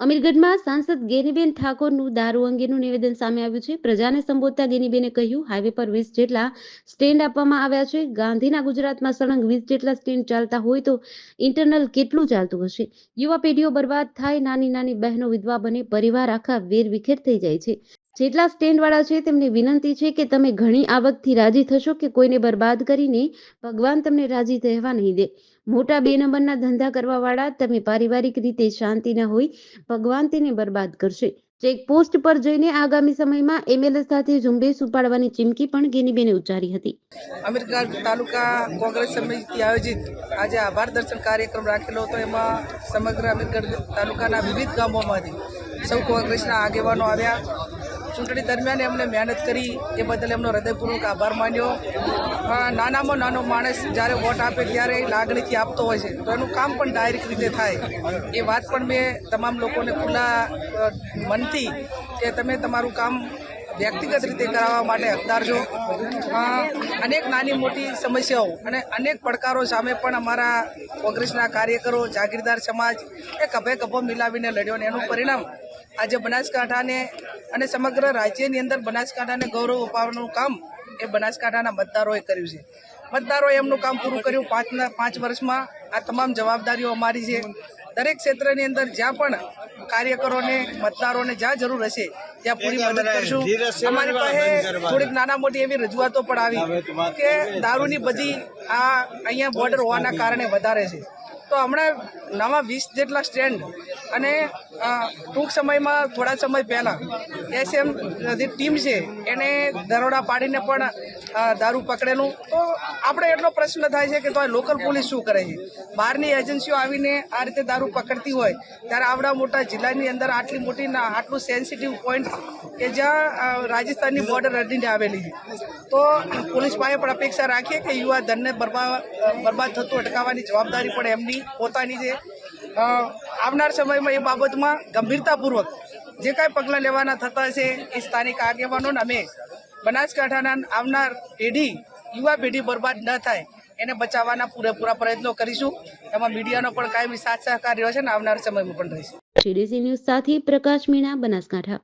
અમીરગઢમાં સાંસદ ગેનીબેન ઠાકોરનું દારૂ અંગેનું નિવેદન સામે આવ્યું છે. પ્રજાને સંબોધતા ગેનીબેને કહ્યું, હાઈવે પર વીસ જેટલા સ્ટેન્ડ આપવામાં આવ્યા છે. ગાંધીના ગુજરાતમાં સળંગ વીસ જેટલા સ્ટેન્ડ ચાલતા હોય તો ઇન્ટરનલ કેટલું ચાલતું હશે? યુવા પેઢીઓ બરબાદ થાય નાની નાની બહેનો વિધવા બને, પરિવાર આખા વેર વિખેર થઈ જાય છે. જેટલા સ્ટેન્ડ વાળા છે તેમને વિનંતી છે કે તમે ઘણી આવકથી રાજી થશો કે કોઈને બરબાદ કરીને ભગવાન તમને રાજી રહેવા નહીં દે. મોટા બે નંબરના ધંધા કરવા વાળા તમે પારિવારિક રીતે શાંતિ ના હોય, ભગવાન તેને બરબાદ કરશે. ચેકપોસ્ટ પર જઈને આગામી સમયમાં એમએલએ સાથે ઝુંબેશ ઉપાડવાની ચીમકી પણ ગેનીબેને ઉચ્ચારી હતી. અમીરગઢ તાલુકા કોંગ્રેસ સમિતિ આયોજિત આજે આભાર દર્શન કાર્યક્રમ રાખેલો હતો. એમાં સમગ્ર અમીરગઢ તાલુકાના વિવિધ ગામોમાંથી સૌ કોંગ્રેસના આગેવાનો આવ્યા. ચૂંટણી દરમિયાન એમણે મહેનત કરી એ બદલ એમનો હૃદયપૂર્વક આભાર માન્યો. નાનામાં નાનો માણસ જ્યારે વોટ આપે ત્યારે લાગણીથી આપતો હોય છે. તો એનું કામ પણ ડાયરેક્ટ રીતે થાય. એ વાત પણ મેં તમામ લોકોને ખુલ્લા મનથી કે તમે તમારું કામ વ્યક્તિગત રીતે કરાવવા માટે હકદાર છો. અનેક નાની મોટી સમસ્યાઓ અને અનેક પડકારો સામે પણ અમારા કોંગ્રેસના કાર્યકરો, જાગીરદાર સમાજ એ કભે કભો મિલાવીને લડ્યો અને એનું પરિણામ આજે બનાસકાંઠાને અને સમગ્ર રાજ્યની અંદર બનાસકાંઠાને ગૌરવ અપાવવાનું કામ એ બનાસકાંઠાના મતદારોએ કર્યું છે. મતદારોએ એમનું કામ પૂરું કર્યું. પાંચના પાંચ વર્ષમાં આ તમામ જવાબદારીઓ અમારી છે. દરેક ક્ષેત્રની અંદર જ્યાં પણ કાર્યકરોને મતદારોને જ્યાં જરૂર હશે ત્યાં પૂરી મદદ કરશું. અમારી પાસે થોડીક નાના મોટી એવી રજૂઆતો પણ આવી કે દારૂની બધી આ અહીંયા બોર્ડર હોવાના કારણે વધારે છે. તો હમણાં નવા વીસ જેટલા સ્ટેન્ડ અને ટૂંક સમયમાં, થોડા સમય પહેલાં, એસએમ ટીમ છે, એને દરોડા પાડીને પણ દારૂ પકડેલું. તો આપણે એટલો પ્રશ્ન થાય છે કે તો લોકલ પોલીસ શું કરે છે? બહારની એજન્સીઓ આવીને આ રીતે દારૂ પકડતી હોય, ત્યારે આવડા મોટા જિલ્લાની અંદર આટલી મોટી આટલું સેન્સિટિવ પોઈન્ટ કે જ્યાં રાજસ્થાનની બોર્ડર અડીને આવેલી છે. તો પોલીસ પાસે પણ અપેક્ષા રાખીએ કે યુવા ધનને બરબાદ બરબાદ થતું અટકાવવાની જવાબદારી પણ એમની પોતાની છે. આવનાર સમયમાં એ બાબતમાં ગંભીરતાપૂર્વક જે કાંઈ પગલાં લેવાના થતા છે એ સ્થાનિક આગેવાનોને અમે બનાસકાંઠાના આવનાર પેઢી, યુવા પેઢી બરબાદ ન થાય, એને બચાવવાના પૂરેપૂરા પ્રયત્નો કરીશું. એમાં મીડિયાનો પણ કાયમી સાથ સહકાર રહ્યો છે ને આવનાર સમયમાં પણ રહેશે. ટીડીસી ન્યૂઝ સાથે પ્રકાશ મીણા, બનાસકાંઠા.